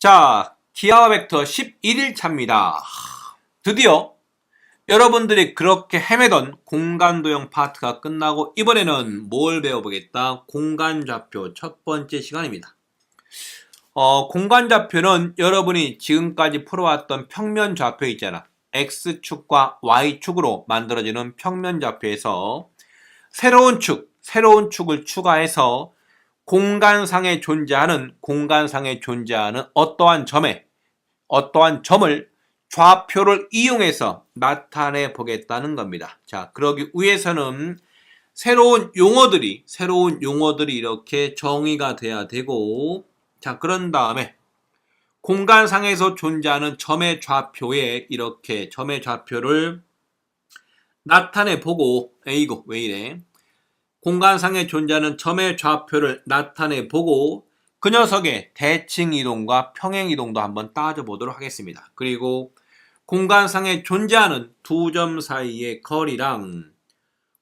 자, 기아와 벡터 11일 차입니다. 드디어 여러분들이 그렇게 헤매던 공간도형 파트가 끝나고 이번에는 뭘 배워보겠다? 공간좌표 첫 번째 시간입니다. 어, 공간좌표는 여러분이 지금까지 풀어왔던 평면좌표 있잖아. X축과 Y축으로 만들어지는 평면좌표에서 새로운 축, 새로운 축을 추가해서 공간상에 존재하는 공간상에 존재하는 어떠한 점에 어떠한 점을 좌표를 이용해서 나타내 보겠다는 겁니다. 자, 그러기 위해서는 새로운 용어들이 새로운 용어들이 이렇게 정의가 돼야 되고 자, 그런 다음에 공간상에서 존재하는 점의 좌표에 이렇게 점의 좌표를 나타내 보고 에이고 왜 이래? 공간상에 존재하는 점의 좌표를 나타내 보고 그 녀석의 대칭 이동과 평행 이동도 한번 따져 보도록 하겠습니다. 그리고 공간상에 존재하는 두 점 사이의 거리랑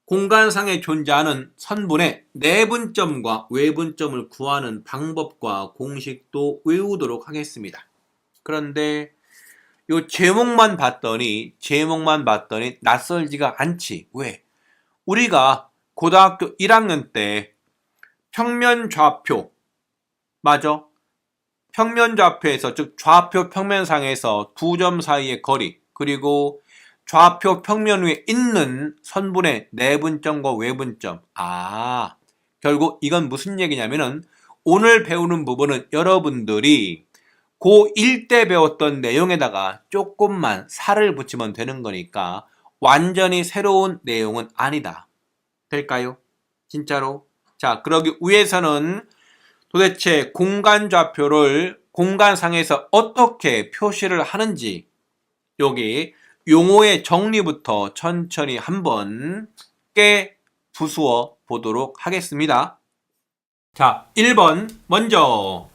공간상에 존재하는 선분의 내분점과 외분점을 구하는 방법과 공식도 외우도록 하겠습니다. 그런데 요 제목만 봤더니 제목만 봤더니 낯설지가 않지. 왜? 우리가 고등학교 1학년 때 평면 좌표 맞아? 평면 좌표에서 즉 좌표 평면상에서 두 점 사이의 거리 그리고 좌표 평면 위에 있는 선분의 내분점과 외분점 아 결국 이건 무슨 얘기냐면은 오늘 배우는 부분은 여러분들이 고1 때 배웠던 내용에다가 조금만 살을 붙이면 되는 거니까 완전히 새로운 내용은 아니다. 될까요? 진짜로? 자, 그러기 위해서는 도대체 공간 좌표를 공간상에서 어떻게 표시를 하는지 여기 용어의 정리부터 천천히 한번 깨 부수어 보도록 하겠습니다. 자, 1번 먼저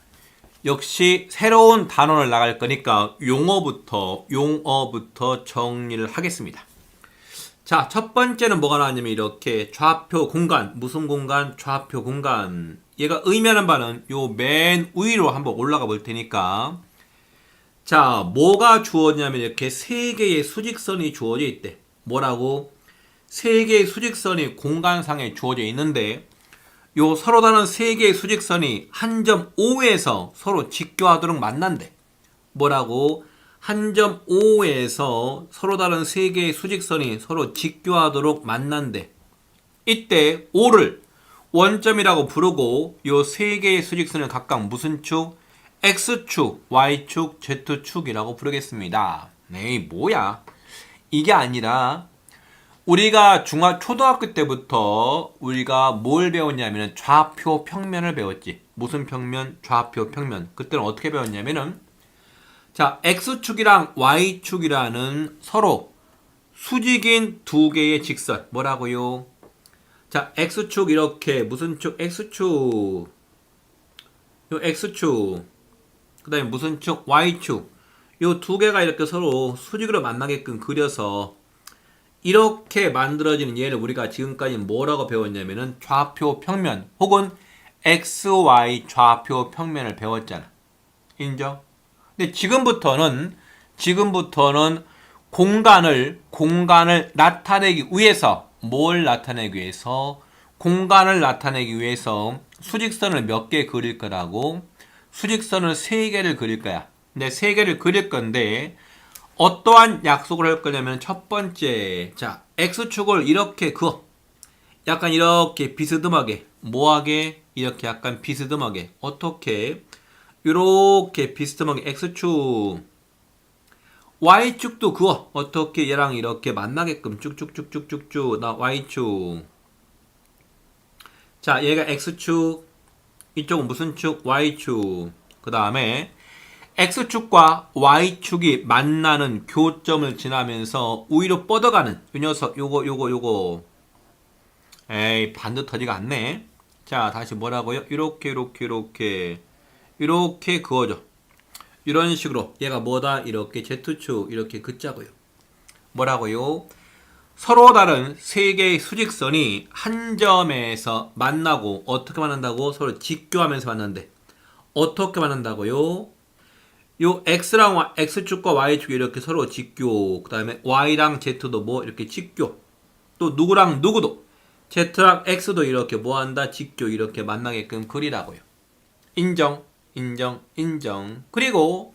역시 새로운 단원을 나갈 거니까 용어부터 용어부터 정리를 하겠습니다. 자, 첫 번째는 뭐가 나왔냐면 이렇게 좌표 공간, 무슨 공간? 좌표 공간. 얘가 의미하는 바는 요 맨 위로 한번 올라가 볼 테니까 자, 뭐가 주어지냐면 이렇게 세 개의 수직선이 주어져 있대. 뭐라고? 세 개의 수직선이 공간상에 주어져 있는데 요 서로 다른 세 개의 수직선이 한점 O에서 서로 직교하도록 만난대. 뭐라고? 한점 O에서 서로 다른 세 개의 수직선이 서로 직교하도록 만난대. 이때 O를 원점이라고 부르고 요 세 개의 수직선을 각각 무슨 축? X축, Y축, Z축이라고 부르겠습니다. 네, 뭐야? 이게 아니라 우리가 중학 초등학교 때부터 우리가 뭘 배웠냐면은 좌표 평면을 배웠지. 무슨 평면? 좌표 평면. 그때는 어떻게 배웠냐면은 자, X축이랑 Y축이라는 서로 수직인 두 개의 직선. 뭐라고요? 자, X축 이렇게 무슨 축? X축. 요 X축. 그 다음에 무슨 축? Y축. 요 두 개가 이렇게 서로 수직으로 만나게끔 그려서 이렇게 만들어지는 얘를 우리가 지금까지 뭐라고 배웠냐면은 좌표 평면 혹은 XY 좌표 평면을 배웠잖아. 인정? 근데 지금부터는 지금부터는 공간을 공간을 나타내기 위해서 뭘 나타내기 위해서? 공간을 나타내기 위해서 수직선을 몇 개 그릴 거라고? 수직선을 세 개를 그릴 거야. 근데 세 개를 그릴 건데 어떠한 약속을 할 거냐면 첫 번째 자 x축을 이렇게 그어. 약간 이렇게 비스듬하게 뭐하게? 이렇게 약간 비스듬하게. 어떻게 이렇게 비스듬하게 x축. Y축도 그어 어떻게 얘랑 이렇게 만나게끔 쭉쭉쭉쭉쭉쭉 나 y축. 자 얘가 x축 이쪽은 무슨 축? Y축. 그 다음에 X축과 Y축이 만나는 교점을 지나면서 우위로 뻗어가는 이 녀석 요거 요거 요거. 에이 반듯하지가 않네. 자 다시 뭐라고요? 이렇게 이렇게 이렇게 이렇게 그어져 이런 식으로 얘가 뭐다 이렇게 Z축 이렇게 긋자고요 뭐라고요 서로 다른 세 개의 수직선이 한 점에서 만나고 어떻게 만난다고 서로 직교하면서 만난대 어떻게 만난다고요 요 x랑 x축과 y축이 이렇게 서로 직교. 그 다음에 y랑 z도 뭐 이렇게 직교. 또 누구랑 누구도 z랑 x도 이렇게 뭐 한다? 직교 이렇게 만나게끔 그리라고요. 인정, 인정, 인정. 그리고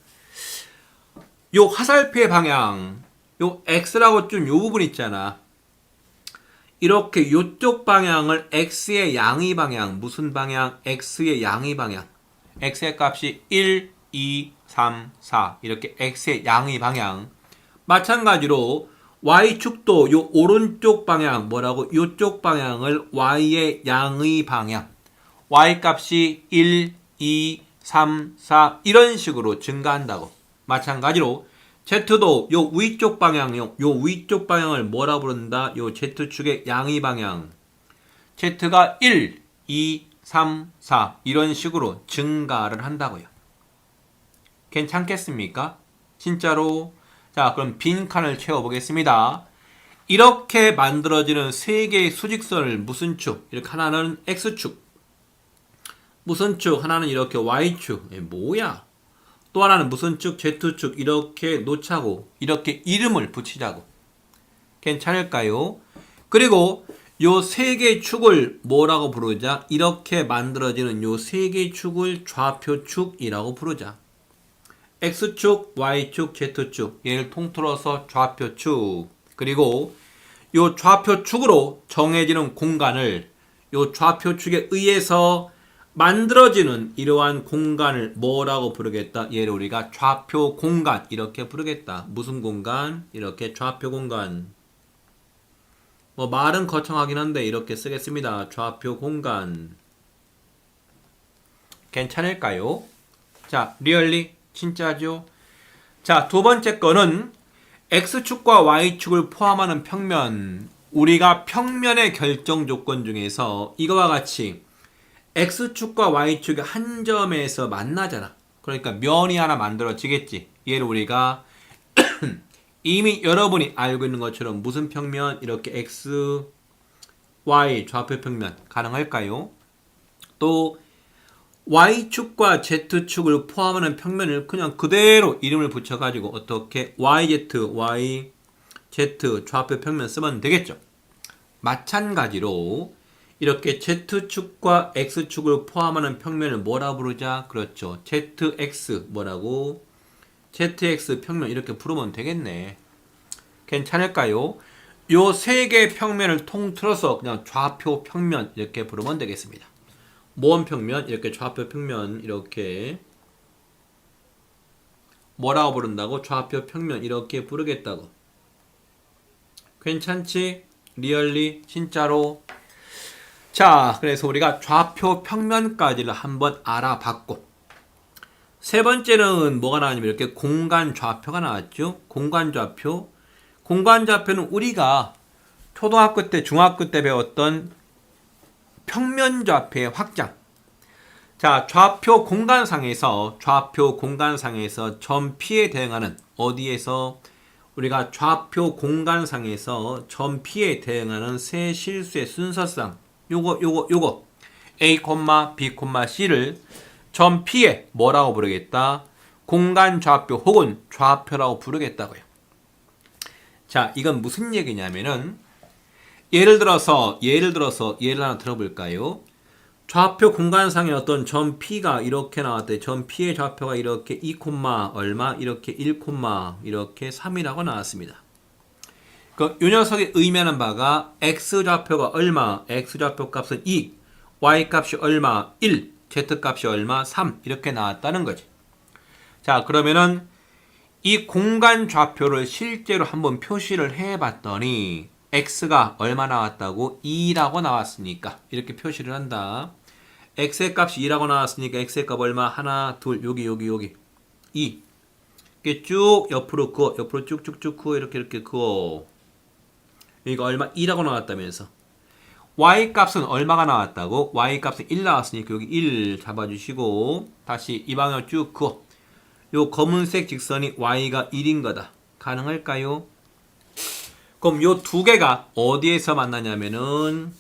요 화살표의 방향, 요 x라고 준 요 부분 있잖아. 이렇게 요쪽 방향을 x의 양의 방향, 무슨 방향? x의 양의 방향. x의 값이 1, 2, 3, 4 이렇게 x의 양의 방향. 마찬가지로 y축도 요 오른쪽 방향 뭐라고? 요쪽 방향을 y의 양의 방향. y 값이 1, 2, 3, 4 이런 식으로 증가한다고. 마찬가지로 z도 요 위쪽 방향 요 요 위쪽 방향을 뭐라 부른다? 요 z축의 양의 방향. z가 1, 2, 3, 4 이런 식으로 증가를 한다고요. 괜찮겠습니까? 진짜로 자 그럼 빈 칸을 채워보겠습니다. 이렇게 만들어지는 세 개의 수직선을 무슨 축? 이렇게 하나는 x축 무슨 축? 하나는 이렇게 y축 예, 뭐야? 또 하나는 무슨 축? z축 이렇게 놓자고 이렇게 이름을 붙이자고 괜찮을까요? 그리고 요 세 개의 축을 뭐라고 부르자? 이렇게 만들어지는 요 세 개의 축을 좌표축이라고 부르자. X축, Y축, Z축 얘를 통틀어서 좌표축 그리고 요 좌표축으로 정해지는 공간을 요 좌표축에 의해서 만들어지는 이러한 공간을 뭐라고 부르겠다? 얘를 우리가 좌표 공간 이렇게 부르겠다. 무슨 공간? 이렇게 좌표 공간. 뭐 말은 거창하긴 한데 이렇게 쓰겠습니다. 좌표 공간. 괜찮을까요? 자, 리얼리 진짜죠? 자, 두 번째 거는 x축과 y축을 포함하는 평면. 우리가 평면의 결정 조건 중에서 이거와 같이 x축과 y축이 한 점에서 만나잖아. 그러니까 면이 하나 만들어지겠지. 얘를 우리가 이미 여러분이 알고 있는 것처럼 무슨 평면 이렇게 x, y 좌표 평면 가능할까요? 또 y축과 z축을 포함하는 평면을 그냥 그대로 이름을 붙여가지고 어떻게 yz, y, z 좌표 평면 쓰면 되겠죠. 마찬가지로 이렇게 z축과 x축을 포함하는 평면을 뭐라 부르자? 그렇죠. zx 뭐라고? zx 평면 이렇게 부르면 되겠네. 괜찮을까요? 요 세 개의 평면을 통틀어서 그냥 좌표 평면 이렇게 부르면 되겠습니다. 모원 평면 이렇게 좌표 평면 이렇게 뭐라고 부른다고? 좌표 평면 이렇게 부르겠다고. 괜찮지? 리얼리 진짜로 자, 그래서 우리가 좌표 평면까지를 한번 알아봤고 세 번째는 뭐가 나왔냐면 이렇게 공간 좌표가 나왔죠. 공간 좌표. 공간 좌표는 우리가 초등학교 때, 중학교 때 배웠던 평면 좌표의 확장. 자, 좌표 공간상에서 좌표 공간상에서 점 P에 대응하는 어디에서 우리가 좌표 공간상에서 점 P에 대응하는 세 실수의 순서상 요거 요거 요거 A, B, C를 점 P에 뭐라고 부르겠다? 공간 좌표 혹은 좌표라고 부르겠다고요. 자, 이건 무슨 얘기냐면은 예를 들어서 예를 들어서 예를 하나 들어볼까요? 좌표 공간상의 어떤 점 P가 이렇게 나왔대. 점 P의 좌표가 이렇게 2, 얼마 이렇게 1, 이렇게 3이라고 나왔습니다. 그, 요 녀석이 의미하는 바가 x 좌표가 얼마, x 좌표 값은 2, y 값이 얼마, 1, z 값이 얼마, 3 이렇게 나왔다는 거지. 자, 그러면은 이 공간 좌표를 실제로 한번 표시를 해봤더니 x가 얼마 나왔다고? 2라고 나왔으니까 이렇게 표시를 한다. x의 값이 2라고 나왔으니까 x의 값 얼마? 하나, 둘, 여기, 여기, 여기. 2. 이렇게 쭉 옆으로 그어, 옆으로 쭉쭉쭉 그어, 이렇게 이렇게 그어. 여기가 얼마 2라고 나왔다면서 y 값은 얼마가 나왔다고? y 값은 1 나왔으니까 여기 1 잡아주시고 다시 이 방향 쭉 그어 요 검은색 직선이 y가 1인 거다 가능할까요? 그럼 요 두 개가 어디에서 만나냐면은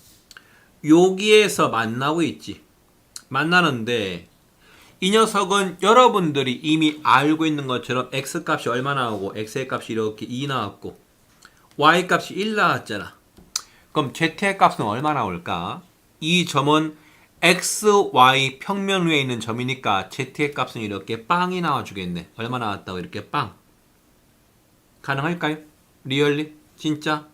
여기에서 만나고 있지 만나는데 이 녀석은 여러분들이 이미 알고 있는 것처럼 x 값이 얼마 나오고 x의 값이 이렇게 2 나왔고 y 값이 1 나왔잖아. 그럼 z의 값은 얼마 나올까? 이 점은 x, y 평면 위에 있는 점이니까 z의 값은 이렇게 빵이 나와주겠네. 얼마 나왔다고 이렇게 빵. 가능할까요? 리얼리? 진짜?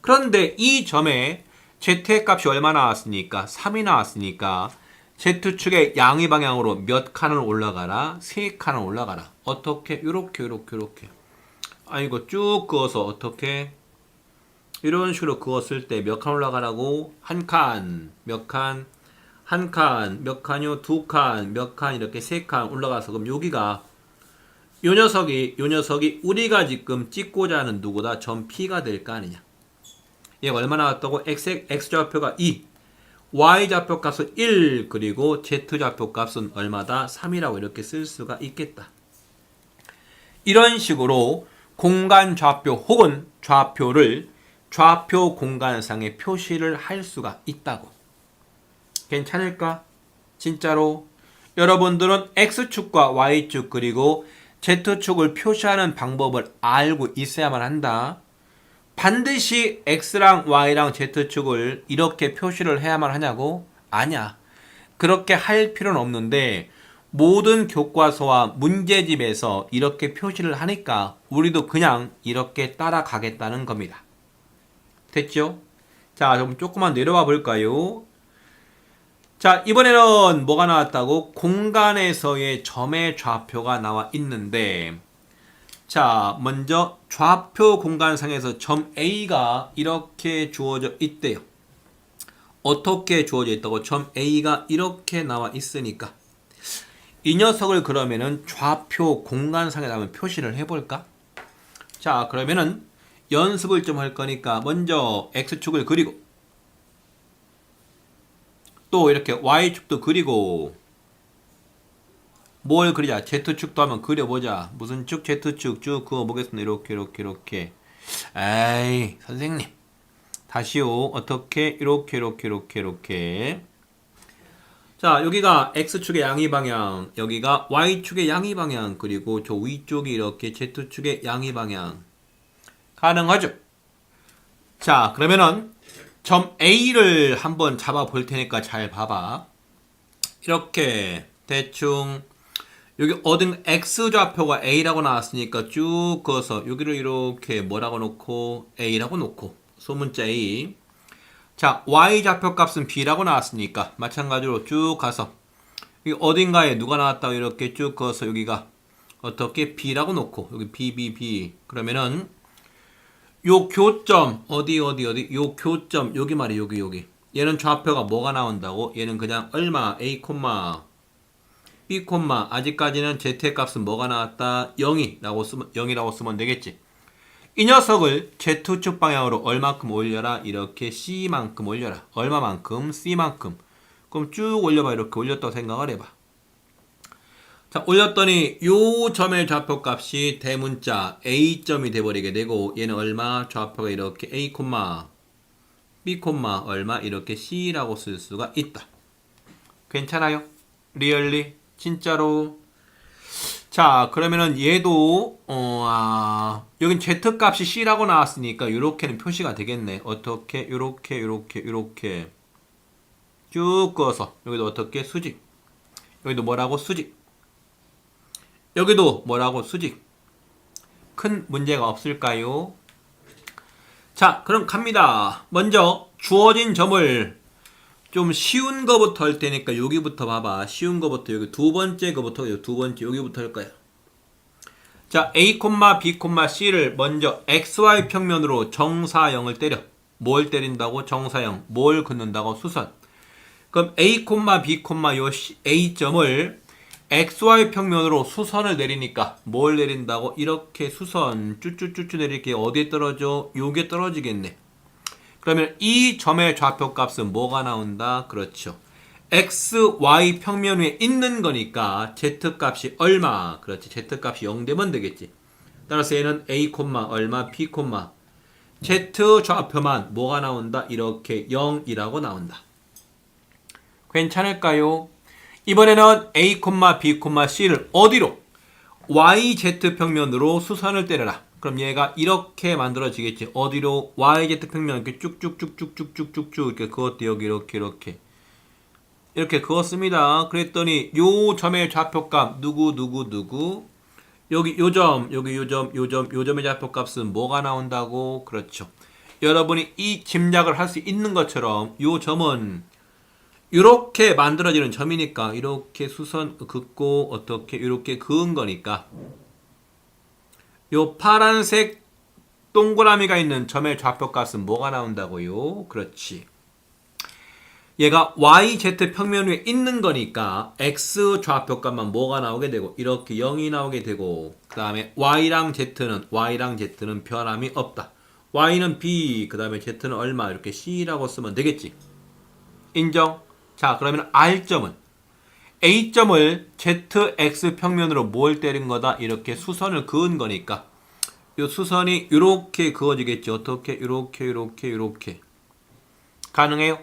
그런데 이 점에 z의 값이 얼마 나왔으니까 3이 나왔으니까 Z축의 양의 방향으로 몇 칸을 올라가라? 세 칸을 올라가라. 어떻게? 요렇게 요렇게 요렇게. 아 이거 쭉 그어서 어떻게? 이런 식으로 그었을 때 몇 칸 올라가라고? 한 칸, 몇 칸, 한 칸, 몇 칸요? 두 칸, 몇 칸 이렇게 세 칸 올라가서 그럼 여기가 요 녀석이 요 녀석이 우리가 지금 찍고자 하는 누구다? 점 P가 될 거 아니냐? 얘가 얼마 나 왔다고? x x 좌표가 2. y 좌표 값은 1 그리고 z 좌표 값은 얼마다? 3이라고 이렇게 쓸 수가 있겠다. 이런 식으로 공간 좌표 혹은 좌표를 좌표 공간상에 표시를 할 수가 있다고. 괜찮을까? 진짜로 여러분들은 x축과 y축 그리고 z축을 표시하는 방법을 알고 있어야만 한다. 반드시 x랑 y랑 z축을 이렇게 표시를 해야만 하냐고? 아니야. 그렇게 할 필요는 없는데 모든 교과서와 문제집에서 이렇게 표시를 하니까 우리도 그냥 이렇게 따라가겠다는 겁니다. 됐죠? 자, 그럼 조금만 내려와 볼까요? 자, 이번에는 뭐가 나왔다고? 공간에서의 점의 좌표가 나와 있는데 자, 먼저 좌표 공간상에서 점 A가 이렇게 주어져 있대요. 어떻게 주어져 있다고? 점 A가 이렇게 나와 있으니까 이 녀석을 그러면은 좌표 공간상에 한번 표시를 해볼까? 자, 그러면은 연습을 좀 할 거니까 먼저 X축을 그리고 또 이렇게 Y축도 그리고 뭘 그리자? Z축도 한번 그려보자. 무슨 축? Z축 쭉 그어보겠습니다. 이렇게 이렇게 이렇게. 에이 선생님. 다시요. 어떻게? 이렇게 이렇게 이렇게 이렇게 자 여기가 X축의 양의 방향 여기가 Y축의 양의 방향 그리고 저 위쪽이 이렇게 Z축의 양의 방향. 가능하죠? 자 그러면은 점 A를 한번 잡아 볼 테니까 잘 봐봐. 이렇게 대충 여기 어딘 x 좌표가 a라고 나왔으니까 쭉 그어서 여기를 이렇게 뭐라고 놓고 a라고 놓고. 소문자 a 자 y 좌표 값은 b라고 나왔으니까 마찬가지로 쭉 가서 여기 어딘가에 누가 나왔다고 이렇게 쭉 그어서 여기가 어떻게 b라고 놓고 여기 b b b 그러면은 요 교점 어디 어디 어디? 요 교점 여기 말이 여기 여기. 얘는 좌표가 뭐가 나온다고? 얘는 그냥 얼마? A 콤마. B, 아직까지는 Z의 값은 뭐가 나왔다? 0이라고 쓰면 0이라고 쓰면 되겠지. 이 녀석을 Z축 방향으로 얼마큼 올려라? 이렇게 C만큼 올려라. 얼마만큼? C만큼. 그럼 쭉 올려봐. 이렇게 올렸다고 생각을 해봐. 자, 올렸더니 요 점의 좌표 값이 대문자 A점이 돼버리게 되고 얘는 얼마? 좌표가 이렇게 A, B, 얼마? 이렇게 C라고 쓸 수가 있다. 괜찮아요? 리얼리? 진짜로. 자, 그러면은 얘도 어, 아, 여긴 z 값이 c라고 나왔으니까 이렇게는 표시가 되겠네. 어떻게? 이렇게, 이렇게, 이렇게 쭉 그어서 여기도 어떻게 수직. 여기도 뭐라고 수직. 여기도 뭐라고 수직. 큰 문제가 없을까요? 자, 그럼 갑니다. 먼저 주어진 점을 좀 쉬운 거부터 할 테니까 여기부터 봐봐. 쉬운 거부터 여기 두 번째 거부터 두 번째 여기부터 할 거야. 자, A, B, C를 먼저 XY 평면으로 정사형을 때려. 뭘 때린다고? 정사형. 뭘 긋는다고? 수선. 그럼 A, B, 요 A점을 XY 평면으로 수선을 내리니까 뭘 내린다고? 이렇게 수선 쭈쭈쭈쭈 내릴게 어디에 떨어져? 요게 떨어지겠네. 그러면 이 점의 좌표 값은 뭐가 나온다? 그렇죠. x, y 평면 위에 있는 거니까 z 값이 얼마? 그렇지. z 값이 0 되면 되겠지. 따라서 얘는 a, 얼마, p, z 좌표만 뭐가 나온다? 이렇게 0이라고 나온다. 괜찮을까요? 이번에는 A, B, C를 어디로? YZ 평면으로 수선을 때려라. 그럼 얘가 이렇게 만들어지겠지. 어디로? YZ 평면 이렇게 쭉쭉쭉쭉쭉쭉쭉 이렇게 그것도 여기 이렇게 이렇게 이렇게 그었습니다. 그랬더니 요 점의 좌표값 누구 누구 누구 여기 요 점, 여기 요 점, 요 점, 요 점의 좌표값은 뭐가 나온다고? 그렇죠. 여러분이 이 짐작을 할 수 있는 것처럼 요 점은 이렇게 만들어지는 점이니까 이렇게 수선 긋고 어떻게 이렇게 그은 거니까 요 파란색 동그라미가 있는 점의 좌표값은 뭐가 나온다고요? 그렇지. 얘가 YZ 평면 위에 있는 거니까 X 좌표값만 뭐가 나오게 되고 이렇게 0이 나오게 되고 그 다음에 Y랑 Z는 Y랑 Z는 변함이 없다. Y는 B 그 다음에 Z는 얼마 이렇게 C라고 쓰면 되겠지. 인정? 자 그러면 R점은 A점을 ZX 평면으로 뭘 때린 거다 이렇게 수선을 그은 거니까 이 수선이 이렇게 그어지겠지. 어떻게 이렇게 이렇게 이렇게 가능해요?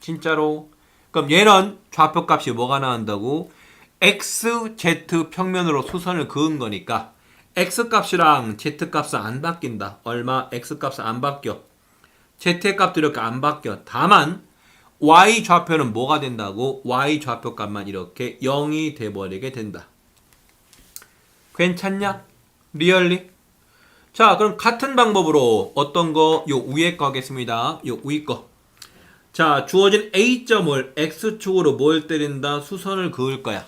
진짜로. 그럼 얘는 좌표값이 뭐가 나온다고? x, z 평면으로 수선을 그은 거니까 x 값이랑 z 값은 안 바뀐다. 얼마? x 값은 안 바뀌어. z 값도 이렇게 안 바뀌어. 다만 y 좌표는 뭐가 된다고? y 좌표 값만 이렇게 0이 돼버리게 된다. 괜찮냐? 리얼리? 자, 그럼 같은 방법으로 어떤 거? 요 위에 거 하겠습니다. 요 위 거. 자, 주어진 A점을 X축으로 뭘 때린다? 수선을 그을 거야.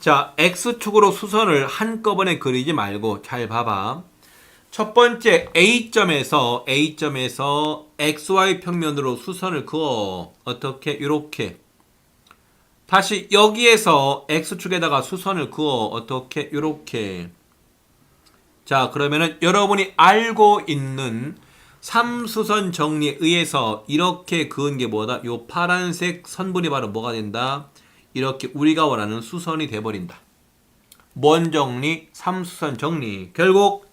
자, X축으로 수선을 한꺼번에 그리지 말고 잘 봐봐. 첫 번째 A점에서 A점에서 XY 평면으로 수선을 그어. 어떻게? 이렇게. 다시 여기에서 X축에다가 수선을 그어. 어떻게? 이렇게. 자, 그러면은 여러분이 알고 있는 삼수선 정리에 의해서 이렇게 그은 게 뭐다? 요 파란색 선분이 바로 뭐가 된다? 이렇게 우리가 원하는 수선이 돼버린다. 뭔 정리? 삼수선 정리. 결국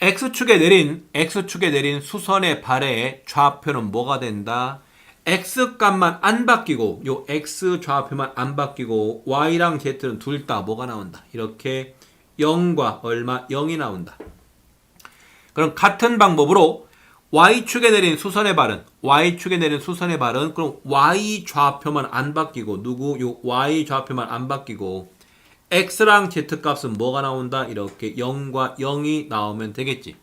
X축에 내린 X축에 내린 수선의 발의 좌표는 뭐가 된다? X값만 안 바뀌고 요 X 좌표만 안 바뀌고 Y랑 Z는 둘 다 뭐가 나온다. 이렇게 0과 얼마 0이 나온다. 그럼 같은 방법으로 y축에 내린 수선의 발은 y축에 내린 수선의 발은 그럼 y 좌표만 안 바뀌고 누구 요 y 좌표만 안 바뀌고 x랑 z 값은 뭐가 나온다 이렇게 0과 0이 나오면 되겠지.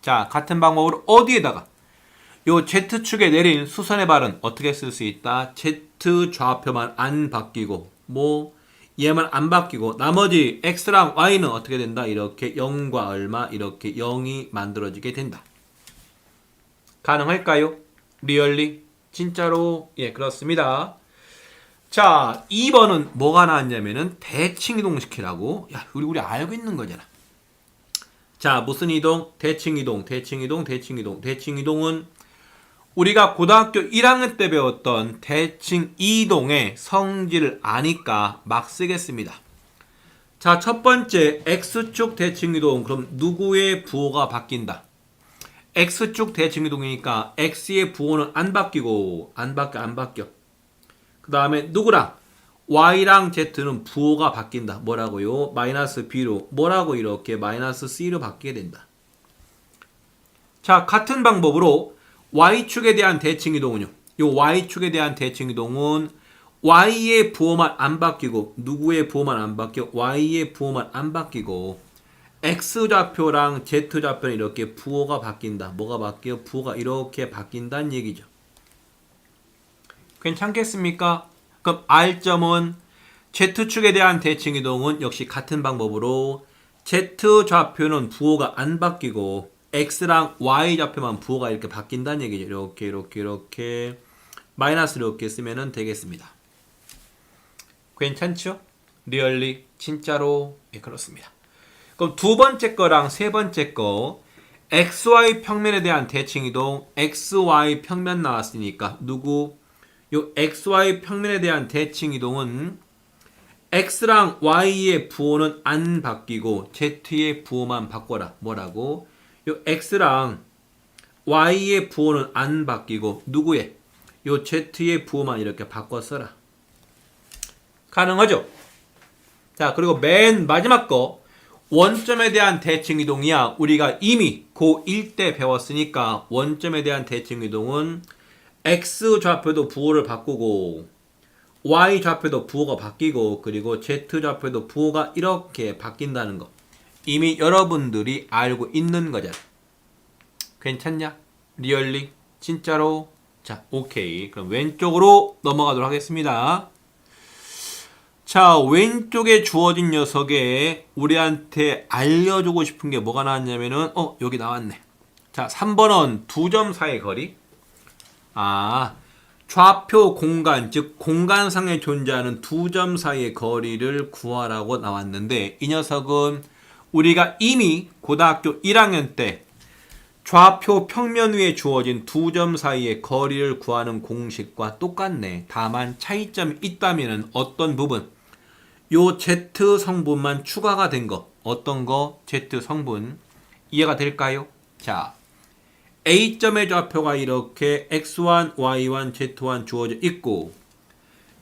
자 같은 방법으로 어디에다가 요 z축에 내린 수선의 발은 어떻게 쓸 수 있다? z 좌표만 안 바뀌고 뭐 얘만 안 바뀌고 나머지 x랑 y는 어떻게 된다? 이렇게 0과 얼마 이렇게 0이 만들어지게 된다. 가능할까요? 리얼리? 진짜로? 예, 그렇습니다. 자, 2번은 뭐가 나왔냐면은 대칭 이동시키라고. 야, 우리 우리 알고 있는 거잖아. 자, 무슨 이동? 대칭 이동, 대칭 이동, 대칭 이동. 대칭 이동은 우리가 고등학교 1학년 때 배웠던 대칭 이동의 성질을 아니까 막 쓰겠습니다. 자, 첫 번째 x축 대칭 이동. 그럼 누구의 부호가 바뀐다? x축 대칭 이동이니까 x의 부호는 안 바뀌고 안 바뀌어 안 바뀌어. 그 다음에 누구랑 y랑 z는 부호가 바뀐다. 뭐라고요? 마이너스 b로 뭐라고 이렇게 마이너스 c로 바뀌게 된다. 자, 같은 방법으로 y축에 대한 대칭 이동은요. 요 y축에 대한 대칭 이동은 y의 부호만 안 바뀌고 누구의 부호만 안 바뀌어 y의 부호만 안 바뀌고 x 좌표랑 z 좌표는 이렇게 부호가 바뀐다. 뭐가 바뀌어? 부호가 이렇게 바뀐다는 얘기죠. 괜찮겠습니까? 그럼 r점은 z축에 대한 대칭 이동은 역시 같은 방법으로 z 좌표는 부호가 안 바뀌고 x랑 y 좌표만 부호가 이렇게 바뀐다는 얘기죠. 이렇게 이렇게 이렇게 마이너스 이렇게 쓰면 되겠습니다. 괜찮죠? 리얼리 진짜로 예, 그렇습니다. 그럼 두 번째 거랑 세 번째 거 xy 평면에 대한 대칭 이동 xy 평면 나왔으니까 누구 요 xy 평면에 대한 대칭 이동은 x랑 y의 부호는 안 바뀌고 z의 부호만 바꿔라. 뭐라고? 요 x랑 y의 부호는 안 바뀌고 누구의 요 z의 부호만 이렇게 바꿔 써라. 가능하죠? 자, 그리고 맨 마지막 거 원점에 대한 대칭 이동이야. 우리가 이미 고1 때 배웠으니까 원점에 대한 대칭 이동은 x 좌표도 부호를 바꾸고 y 좌표도 부호가 바뀌고 그리고 z 좌표도 부호가 이렇게 바뀐다는 거. 이미 여러분들이 알고 있는 거잖아. 괜찮냐? 리얼리? 진짜로? 자, 오케이. 그럼 왼쪽으로 넘어가도록 하겠습니다. 자, 왼쪽에 주어진 녀석에 우리한테 알려주고 싶은 게 뭐가 나왔냐면은, 어, 여기 나왔네. 자, 3번은 두 점 사이의 거리. 아, 좌표 공간, 즉, 공간상에 존재하는 두 점 사이의 거리를 구하라고 나왔는데, 이 녀석은 우리가 이미 고등학교 1학년 때 좌표 평면 위에 주어진 두 점 사이의 거리를 구하는 공식과 똑같네. 다만 차이점이 있다면 어떤 부분? 요 Z 성분만 추가가 된 거. 어떤 거? Z 성분. 이해가 될까요? 자, A점의 좌표가 이렇게 X1, Y1, Z1 주어져 있고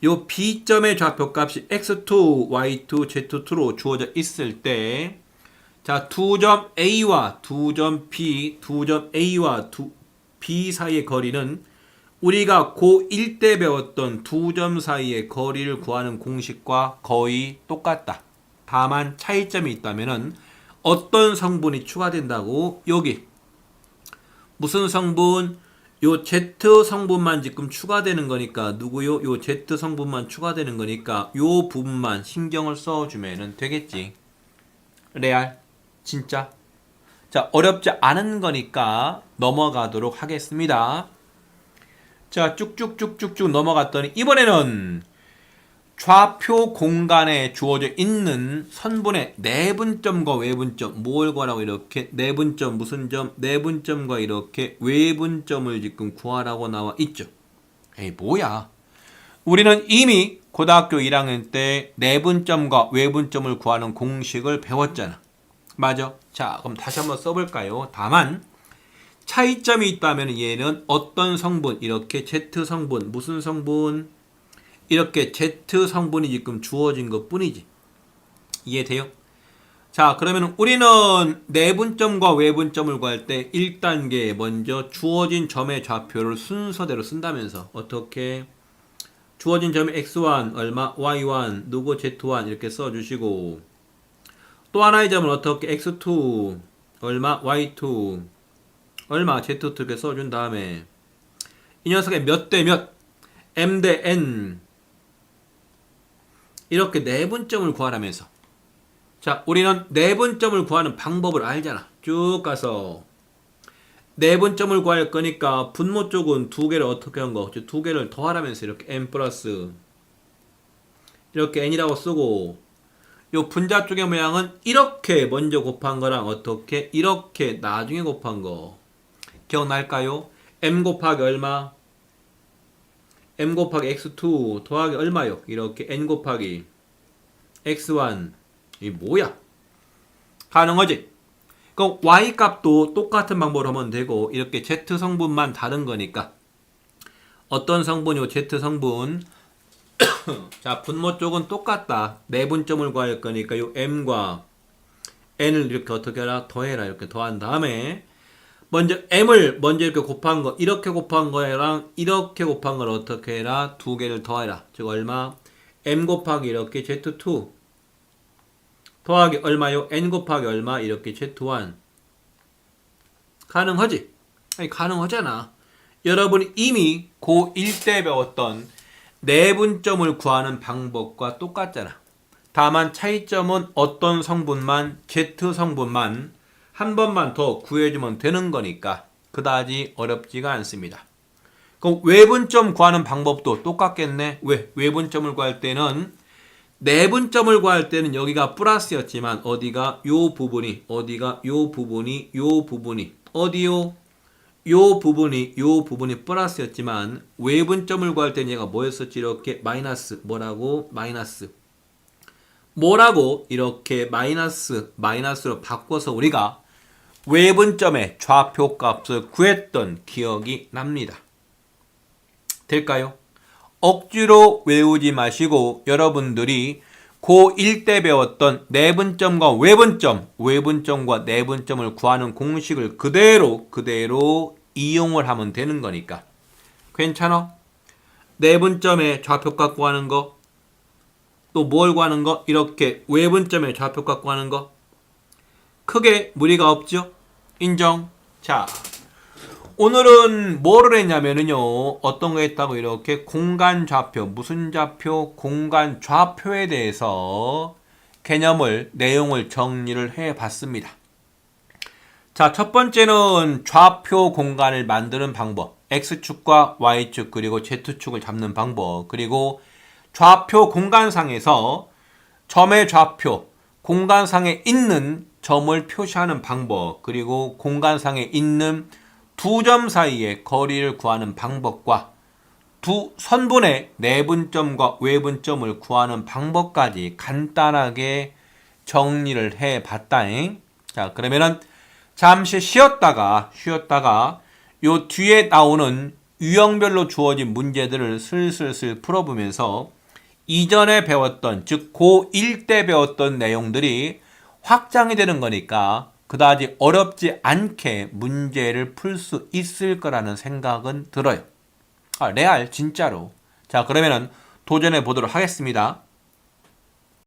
요 B점의 좌표 값이 X2, Y2, Z2로 주어져 있을 때 자, 두 점 A와 두 점 B, 두 점 A와 두 B 사이의 거리는 우리가 고1 때 배웠던 두 점 사이의 거리를 구하는 공식과 거의 똑같다. 다만 차이점이 있다면은 어떤 성분이 추가된다고 여기 무슨 성분 요 Z 성분만 지금 추가되는 거니까 누구요? 요 Z 성분만 추가되는 거니까 요 부분만 신경을 써주면은 되겠지. 레알 진짜 자 어렵지 않은 거니까 넘어가도록 하겠습니다. 자 쭉쭉쭉쭉쭉 넘어갔더니 이번에는 좌표 공간에 주어져 있는 선분의 내분점과 외분점 뭘 구하라고 이렇게 내분점 무슨 점 내분점과 이렇게 외분점을 지금 구하라고 나와 있죠. 에이 뭐야? 우리는 이미 고등학교 1학년 때 내분점과 외분점을 구하는 공식을 배웠잖아. 맞아. 자, 그럼 다시 한번 써볼까요? 다만 차이점이 있다면 얘는 어떤 성분 이렇게 Z 성분 무슨 성분 이렇게 Z 성분이 지금 주어진 것 뿐이지. 이해돼요? 자, 그러면 우리는 내분점과 외분점을 구할 때 1단계 먼저 주어진 점의 좌표를 순서대로 쓴다면서 어떻게? 주어진 점이 x1 얼마, y1 누구 z1 이렇게 써주시고 또 하나의 점은 어떻게? X2 얼마, y2 얼마? Z2 이렇게 써준 다음에 이 녀석의 몇 대 몇, m 대 n 이렇게 내분점을 구하라면서 자 우리는 내분점을 구하는 방법을 알잖아 쭉 가서 내분점을 구할 거니까 분모 쪽은 두 개를 어떻게 한 거? 두 개를 더하라면서 이렇게 n 플러스 이렇게 n이라고 쓰고 요 분자 쪽의 모양은 이렇게 먼저 곱한 거랑 어떻게 이렇게 나중에 곱한 거 기억날까요? m 곱하기 얼마? M 곱하기 x2 더하기 얼마요? 이렇게 n 곱하기 x1 이 뭐야? 가능하지? 그럼 y 값도 똑같은 방법으로 하면 되고 이렇게 z 성분만 다른 거니까 어떤 성분이요? z 성분 자 분모 쪽은 똑같다 내분점을 구할 거니까 요 m과 n을 이렇게 어떻게 하라? 더해라 이렇게 더한 다음에 먼저 m을 먼저 이렇게 곱한 거 이렇게 곱한 거랑 이렇게 곱한 걸 어떻게 해라? 두 개를 더해라 즉 얼마? m 곱하기 이렇게 z2 더하기 얼마요? n 곱하기 얼마? 이렇게 z1 가능하지? 아니 가능하잖아 여러분이 이미 고1 때 배웠던 내분점을 구하는 방법과 똑같잖아 다만 차이점은 어떤 성분만 Z 성분만 한 번만 더 구해주면 되는 거니까 그다지 어렵지가 않습니다. 그럼 외분점 구하는 방법도 똑같겠네. 왜? 외분점을 구할 때는 내분점을 구할 때는 여기가 플러스였지만 어디가 요 부분이 어디가 요 부분이 요 부분이 어디요? 요 부분이 요 부분이 플러스였지만 외분점을 구할 때는 얘가 뭐였었지? 이렇게 마이너스 뭐라고? 마이너스 뭐라고 이렇게 마이너스 마이너스로 바꿔서 우리가 외분점의 좌표 값을 구했던 기억이 납니다. 될까요? 억지로 외우지 마시고 여러분들이 고1 때 배웠던 내분점과 외분점, 외분점과 내분점을 구하는 공식을 그대로 그대로 이용을 하면 되는 거니까. 괜찮아? 내분점의 좌표값 구하는 거, 또 뭘 구하는 거, 이렇게 외분점의 좌표값 구하는 거. 크게 무리가 없죠? 인정. 자, 오늘은 뭐를 했냐면은요, 어떤 거 했다고 이렇게 공간 좌표, 무슨 좌표, 공간 좌표에 대해서 개념을, 내용을 정리를 해 봤습니다. 자, 첫 번째는 좌표 공간을 만드는 방법. X축과 Y축, 그리고 Z축을 잡는 방법. 그리고 좌표 공간상에서 점의 좌표, 공간상에 있는 점을 표시하는 방법. 그리고 공간상에 있는 두 점 사이의 거리를 구하는 방법과 두 선분의 내분점과 외분점을 구하는 방법까지 간단하게 정리를 해 봤다잉. 자, 그러면은 잠시 쉬었다가 쉬었다가 요 뒤에 나오는 유형별로 주어진 문제들을 슬슬슬 풀어보면서 이전에 배웠던 즉 고1 때 배웠던 내용들이 확장이 되는 거니까 그다지 어렵지 않게 문제를 풀 수 있을 거라는 생각은 들어요. 아, 레알 진짜로. 자, 그러면은 도전해 보도록 하겠습니다.